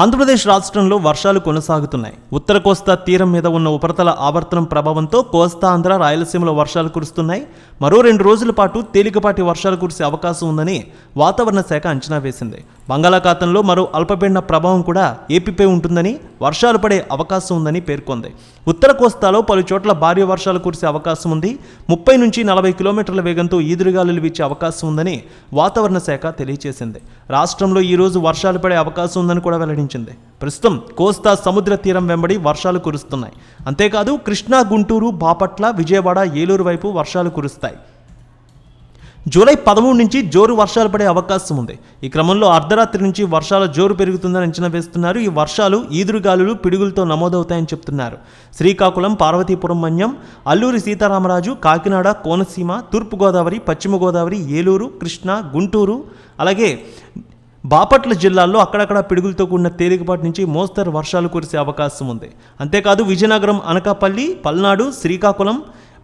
ఆంధ్రప్రదేశ్ రాష్ట్రంలో వర్షాలు కొనసాగుతున్నాయి. ఉత్తర కోస్తా తీరం మీద ఉన్న ఉపరితల ఆవర్తనం ప్రభావంతో కోస్తా ఆంధ్ర రాయలసీమలో వర్షాలు కురుస్తున్నాయి. మరో రెండు రోజుల పాటు తేలికపాటి వర్షాలు కురిసే అవకాశం ఉందని వాతావరణ శాఖ అంచనా వేసింది. బంగాళాఖాతంలో మరో అల్పపీడన ప్రభావం కూడా ఏపీపై ఉంటుందని వర్షాలు పడే అవకాశం ఉందని పేర్కొంది. ఉత్తర కోస్తాలో పలు చోట్ల భారీ వర్షాలు కురిసే అవకాశం ఉంది. ముప్పై నుంచి నలభై కిలోమీటర్ల వేగంతో ఈదురుగాలులు వీచే అవకాశం ఉందని వాతావరణ శాఖ తెలియజేసింది. రాష్ట్రంలో ఈరోజు వర్షాలు పడే అవకాశం ఉందని కూడా వెల్లడించింది. ప్రస్తుతం కోస్తా సముద్ర తీరం వెంబడి వర్షాలు కురుస్తున్నాయి. అంతేకాదు కృష్ణా గుంటూరు బాపట్ల విజయవాడ ఏలూరు వైపు వర్షాలు కురుస్తాయి. జూలై పదమూడు నుంచి జోరు వర్షాలు పడే అవకాశం ఉంది. ఈ క్రమంలో అర్ధరాత్రి నుంచి వర్షాల జోరు పెరుగుతుందని అంచనా వేస్తున్నారు. ఈ వర్షాలు ఈదురుగాలులు పిడుగులతో నమోదవుతాయని చెప్తున్నారు. శ్రీకాకుళం పార్వతీపురం మన్యం అల్లూరి సీతారామరాజు కాకినాడ కోనసీమ తూర్పుగోదావరి పశ్చిమ గోదావరి ఏలూరు కృష్ణా గుంటూరు అలాగే బాపట్ల జిల్లాల్లో అక్కడక్కడ పిడుగులతో కూడిన తేలికపాటి నుంచి మోస్తరు వర్షాలు కురిసే అవకాశం ఉంది. అంతేకాదు విజయనగరం అనకాపల్లి పల్నాడు శ్రీకాకుళం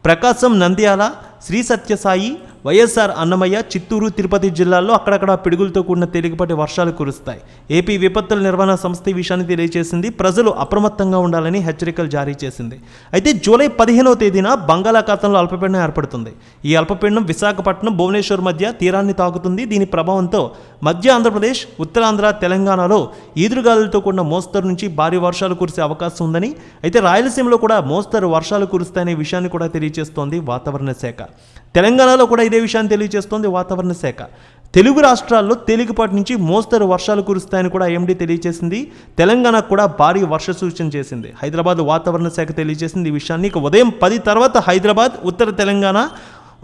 ప్రకాశం నంద్యాల శ్రీ సత్యసాయి వైఎస్ఆర్ అన్నమయ్య చిత్తూరు తిరుపతి జిల్లాల్లో అక్కడక్కడ పిడుగులతో కూడిన తేలికపాటి వర్షాలు కురుస్తాయి. ఏపీ విపత్తుల నిర్వహణ సంస్థ ఈ విషయాన్ని తెలియజేసింది. ప్రజలు అప్రమత్తంగా ఉండాలని హెచ్చరికలు జారీ చేసింది. అయితే జూలై పదిహేనవ తేదీన బంగాళాఖాతంలో అల్పపీడనం ఏర్పడుతుంది. ఈ అల్పపీడనం విశాఖపట్నం భువనేశ్వర్ మధ్య తీరాన్ని తాకుతుంది. దీని ప్రభావంతో మధ్య ఆంధ్రప్రదేశ్ ఉత్తరాంధ్ర తెలంగాణలో ఈదురుగాలులతో కూడిన మోస్తరు నుంచి భారీ వర్షాలు కురిసే అవకాశం ఉందని అయితే రాయలసీమలో కూడా మోస్తరు వర్షాలు కురుస్తాయనే విషయాన్ని కూడా తెలియజేస్తోంది వాతావరణ శాఖ. తెలంగాణలో కూడా ఇదే విషయాన్ని తెలియజేస్తోంది వాతావరణ శాఖ. తెలుగు రాష్ట్రాల్లో తేలికపాటి నుంచి మోస్తరు వర్షాలు కురుస్తాయని కూడా ఎండీ తెలియజేసింది. తెలంగాణకు కూడా భారీ వర్ష సూచన చేసింది. హైదరాబాద్ వాతావరణ శాఖ తెలియజేసింది ఈ విషయాన్ని. ఇక ఉదయం పది తర్వాత హైదరాబాద్ ఉత్తర తెలంగాణ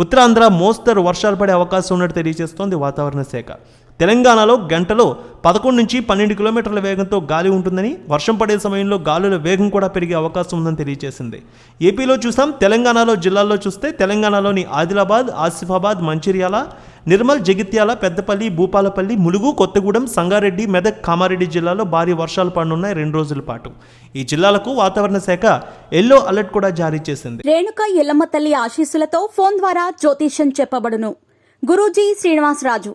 ఉత్తరాంధ్ర మోస్తరు వర్షాలు పడే అవకాశం ఉన్నట్టు తెలియజేస్తోంది వాతావరణ శాఖ. తెలంగాణలో గంటలో పదకొండు నుంచి పన్నెండు కిలోమీటర్ల వేగంతో గాలి ఉంటుందని వర్షం పడే సమయంలో గాలుల వేగం కూడా పెరిగే అవకాశం ఉందని తెలియజేసింది. ఏపీలో చూసాం తెలంగాణలో జిల్లాల్లో చూస్తే తెలంగాణలోని ఆదిలాబాద్ ఆసిఫాబాద్ మంచిర్యాల నిర్మల్ జగిత్యాల పెద్దపల్లి భూపాలపల్లి ములుగు కొత్తగూడెం సంగారెడ్డి మెదక్ కామారెడ్డి జిల్లాలో భారీ వర్షాలు పడనున్నాయి రెండు రోజుల పాటు. ఈ జిల్లాలకు వాతావరణ శాఖ ఎల్లో అలర్ట్ కూడా జారీ చేసింది. రేణుక ఎల్లమ్మ తల్లి ఆశీస్సులతో ఫోన్ ద్వారా జ్యోతిష్యం చెప్పబడును. గురూజీ శ్రీనివాసరాజు